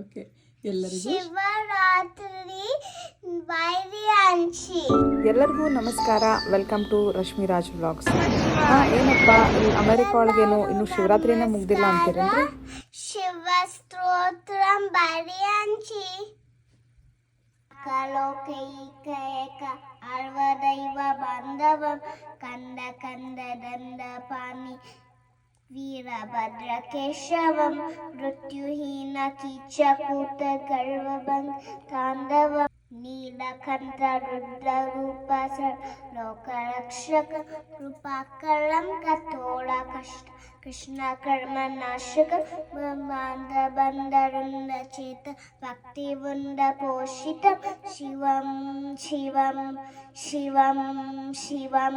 Okay. ಎಲ್ಲರಿಗೂ ಶಿವರಾತ್ರಿ ಎಲ್ಲರಿಗೂ ನಮಸ್ಕಾರ. Welcome to Rashmi Raj vlogs ಏನಪ್ಪ ಈ ಅಮೆರಿಕ ಒಳಗೇನು ಇನ್ನು ಶಿವರಾತ್ರಿನ ಮುಗ್ದಿಲ್ಲ ಅಂತೀರೇನ್ರಿ? ಶಿವ ಸ್ತೋತ್ರಂ ಬೈರಿ ಅಂಚಿ. ಕಲೋಕೈಕ ಅರ್ವದೈವ ಬಾಂಧವ ಕಂದ ಕಂದ ದಂದ ಪಾನಿ വീരഭദ്രകേശവം മൃത്യുഹീന കീച്ചകൂത്തകഴ്വഭം താന്തവം നീലകണ്ഠ രുദ്രൂപ ലോകരക്ഷക കൃപാകളം കത്തോള കഷ്ട കൃഷ്ണ കർമ്മനാശക ബ്രഹ്മാന്തബന്ധരുന്ന ചേത് ഭക്തിവുണ്ട പോഷിതം ശിവം ശിവം ശിവം ശിവം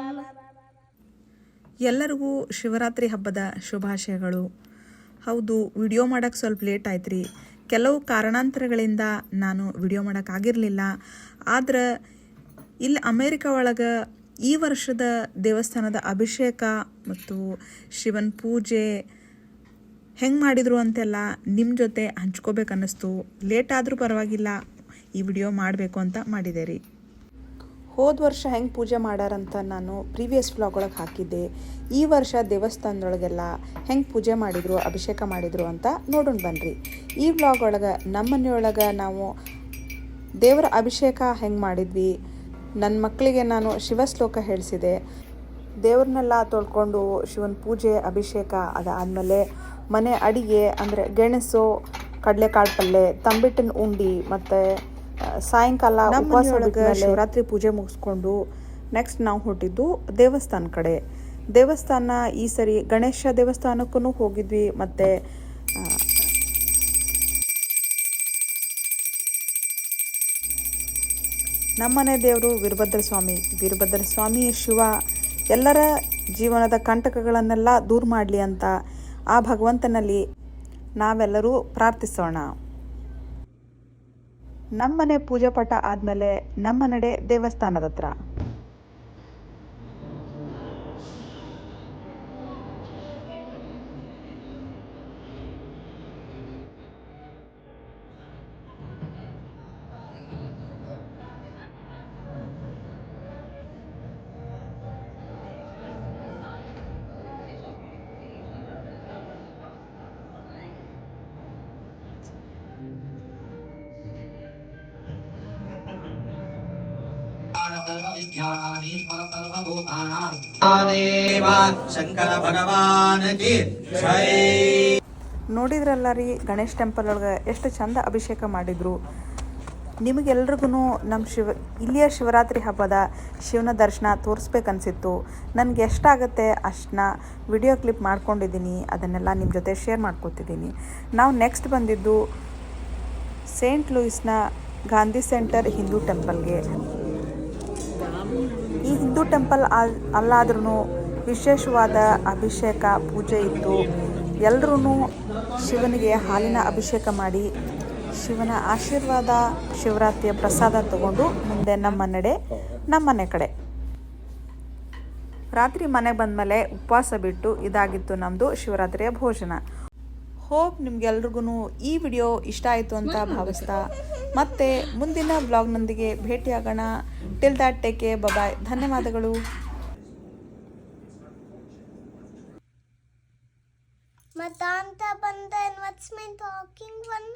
ಎಲ್ಲರಿಗೂ ಶಿವರಾತ್ರಿ ಹಬ್ಬದ ಶುಭಾಶಯಗಳು. ಹೌದು, ವಿಡಿಯೋ ಮಾಡೋಕ್ಕೆ ಸ್ವಲ್ಪ ಲೇಟ್ ಆಯ್ತು ರೀ ಕೆಲವು ಕಾರಣಾಂತರಗಳಿಂದ ನಾನು ವಿಡಿಯೋ ಮಾಡೋಕ್ಕಾಗಿರಲಿಲ್ಲ ಆದ್ರೆ ಇಲ್ಲಿ ಅಮೇರಿಕ ಒಳಗೆ ಈ ವರ್ಷದ ದೇವಸ್ಥಾನದ ಅಭಿಷೇಕ ಮತ್ತು ಶಿವನ ಪೂಜೆ ಹೆಂಗೆ ಮಾಡಿದ್ರು ಅಂತೆಲ್ಲ ನಿಮ್ಮ ಜೊತೆ ಹಂಚ್ಕೋಬೇಕನ್ನಿಸ್ತು. ಲೇಟ್ ಆದರೂ ಪರವಾಗಿಲ್ಲ, ಈ ವಿಡಿಯೋ ಮಾಡಬೇಕು ಅಂತ ಮಾಡಿದೆ ರೀ. ಹೋದ ವರ್ಷ ಹೆಂಗೆ ಪೂಜೆ ಮಾಡ್ಯಾರಂತ ನಾನು ಪ್ರೀವಿಯಸ್ ವ್ಲಾಗ್ ಒಳಗೆ ಹಾಕಿದ್ದೆ. ಈ ವರ್ಷ ದೇವಸ್ಥಾನದೊಳಗೆಲ್ಲ ಹೆಂಗೆ ಪೂಜೆ ಮಾಡಿದರು, ಅಭಿಷೇಕ ಮಾಡಿದರು ಅಂತ ನೋಡೋಣ ಬನ್ನಿರಿ ಈ ವ್ಲಾಗ್ ಒಳಗೆ ನಮ್ಮ ಮನೆಯೊಳಗೆ ನಾವು ದೇವರ ಅಭಿಷೇಕ ಹೆಂಗೆ ಮಾಡಿದ್ವಿ ನನ್ನ ಮಕ್ಕಳಿಗೆ ನಾನು ಶಿವಶ್ಲೋಕ ಹೇಳಿಸಿದೆ. ದೇವ್ರನ್ನೆಲ್ಲ ತೊಳ್ಕೊಂಡು ಶಿವನ ಪೂಜೆ, ಅಭಿಷೇಕ ಅದಾದಮೇಲೆ ಮನೆ ಅಡಿಗೆ ಅಂದರೆ ಗೆಣಸು, ಕಡಲೆಕಾಳು ಪಲ್ಯ ತಂಬಿಟ್ಟಿನ ಉಂಡಿ ಮತ್ತು ಸಾಯಂಕಾಲ ಶಿವರಾತ್ರಿ ಪೂಜೆ ಮುಗಿಸ್ಕೊಂಡು ನೆಕ್ಸ್ಟ್ ನಾವು ಹೊರಟಿದ್ದು ದೇವಸ್ಥಾನ ಕಡೆ. ದೇವಸ್ಥಾನ ಈ ಸರಿ ಗಣೇಶ ದೇವಸ್ಥಾನಕ್ಕೂ ಹೋಗಿದ್ವಿ ಮತ್ತೆ ನಮ್ಮನೆ ದೇವರು ವೀರಭದ್ರ ಸ್ವಾಮಿ. ವೀರಭದ್ರ ಸ್ವಾಮಿ ಶಿವ ಎಲ್ಲರ ಜೀವನದ ಕಂಟಕಗಳನ್ನೆಲ್ಲ ದೂರ ಮಾಡಲಿ ಅಂತ ಆ ಭಗವಂತನಲ್ಲಿ ನಾವೆಲ್ಲರೂ ಪ್ರಾರ್ಥಿಸೋಣ. ನಮ್ಮನೆ ಪೂಜಾ ಪಟ ಆದಮೇಲೆ ನಮ್ಮ ನಡೆ ದೇವಸ್ಥಾನದ ಹತ್ರ. ನೋಡಿದ್ರಲ್ಲ ರೀ ಗಣೇಶ್ ಟೆಂಪಲ್ ಒಳಗೆ ಎಷ್ಟು ಚಂದ ಅಭಿಷೇಕ ಮಾಡಿದ್ರು. ನಿಮಗೆಲ್ರಿಗೂ ನಮ್ಮ ಶಿವ, ಇಲ್ಲಿಯ ಶಿವರಾತ್ರಿ ಹಬ್ಬದ ಶಿವನ ದರ್ಶನ ತೋರಿಸ್ಬೇಕನ್ಸಿತ್ತು. ನನಗೆ ಎಷ್ಟಾಗುತ್ತೆ ಅಷ್ಟನ್ನ ವಿಡಿಯೋ ಕ್ಲಿಪ್ ಮಾಡ್ಕೊಂಡಿದ್ದೀನಿ, ಅದನ್ನೆಲ್ಲ ನಿಮ್ಮ ಜೊತೆ ಶೇರ್ ಮಾಡ್ಕೊತಿದ್ದೀನಿ. ನಾವು ನೆಕ್ಸ್ಟ್ ಬಂದಿದ್ದು ಸೇಂಟ್ ಲೂಯಿಸ್ನ ಗಾಂಧಿ ಸೆಂಟರ್ ಹಿಂದೂ ಟೆಂಪಲ್ಗೆ ಈ ಹಿಂದೂ ಟೆಂಪಲ್ ಅಲ್ಲಾದ್ರೂ ವಿಶೇಷವಾದ ಅಭಿಷೇಕ ಪೂಜೆ ಇತ್ತು. ಎಲ್ಲರೂ ಶಿವನಿಗೆ ಹಾಲಿನ ಅಭಿಷೇಕ ಮಾಡಿ ಶಿವನ ಆಶೀರ್ವಾದ, ಶಿವರಾತ್ರಿಯ ಪ್ರಸಾದ ತಗೊಂಡು ಮುಂದೆ ನಮ್ಮ ನಡೆ, ನಮ್ಮ ಮನೆ ಕಡೆ. ರಾತ್ರಿ ಮನೆಗೆ ಬಂದಮೇಲೆ ಉಪವಾಸ ಬಿಟ್ಟು ಇದಾಗಿತ್ತು ನಮ್ಮದು ಶಿವರಾತ್ರಿಯ ಭೋಜನ. ಹೋಪ್ ನಿಮ್ಗೆಲ್ರಿಗೂ ಈ ವಿಡಿಯೋ ಇಷ್ಟ ಆಯಿತು ಅಂತ ಭಾವಿಸ್ತಾ ಮತ್ತೆ ಮುಂದಿನ ಬ್ಲಾಗ್ನೊಂದಿಗೆ ಭೇಟಿಯಾಗೋಣ. Till that take care bye bye ಧನ್ಯವಾದಗಳು. ಮತಾಂತ ಬಂದ ವಾಟ್ಸ್ ಮೈ ಟಾಕಿಂಗ್ ಒನ್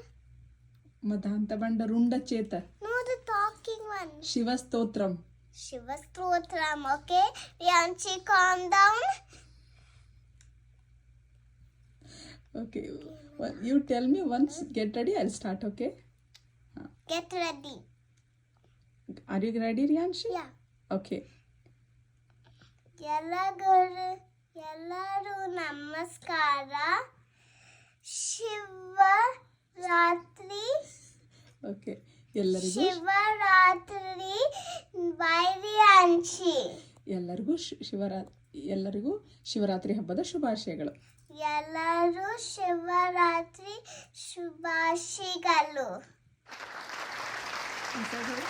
ಮದಾಂತ ಬಂದ ರುಂಡ ಚೇತ. ನೋ ದ ಟಾಕಿಂಗ್ ಒನ್ ಶಿವಸ್ತೋತ್ರಂ. ಶಿವ ಸ್ತೋತ್ರಂ okay ಯಾಂಚಿ calm down okay you tell me once get ready I start okay get ready are you ready Riyanshi yeah okay ಎಲ್ಲರೂ ಎಲ್ಲರೂ ನಮಸ್ಕಾರ. ಶಿವ ರಾತ್ರಿ ಓಕೆ ಎಲ್ಲರಿಗೂ ಶಿವರಾತ್ರಿ. ಬೈರಿ ಅಂಚಿ ಎಲ್ಲರಿಗೂ ಶಿವ ಶಿವರಾ ಎಲ್ಲರಿಗೂ ಶಿವರಾತ್ರಿ ಹಬ್ಬದ ಶುಭಾಶಯಗಳು. ಎಲ್ಲರೂ ಶಿವರಾತ್ರಿ ಶುಭಾಶಿಗಳು ಅಂತ ಹೇಳಿ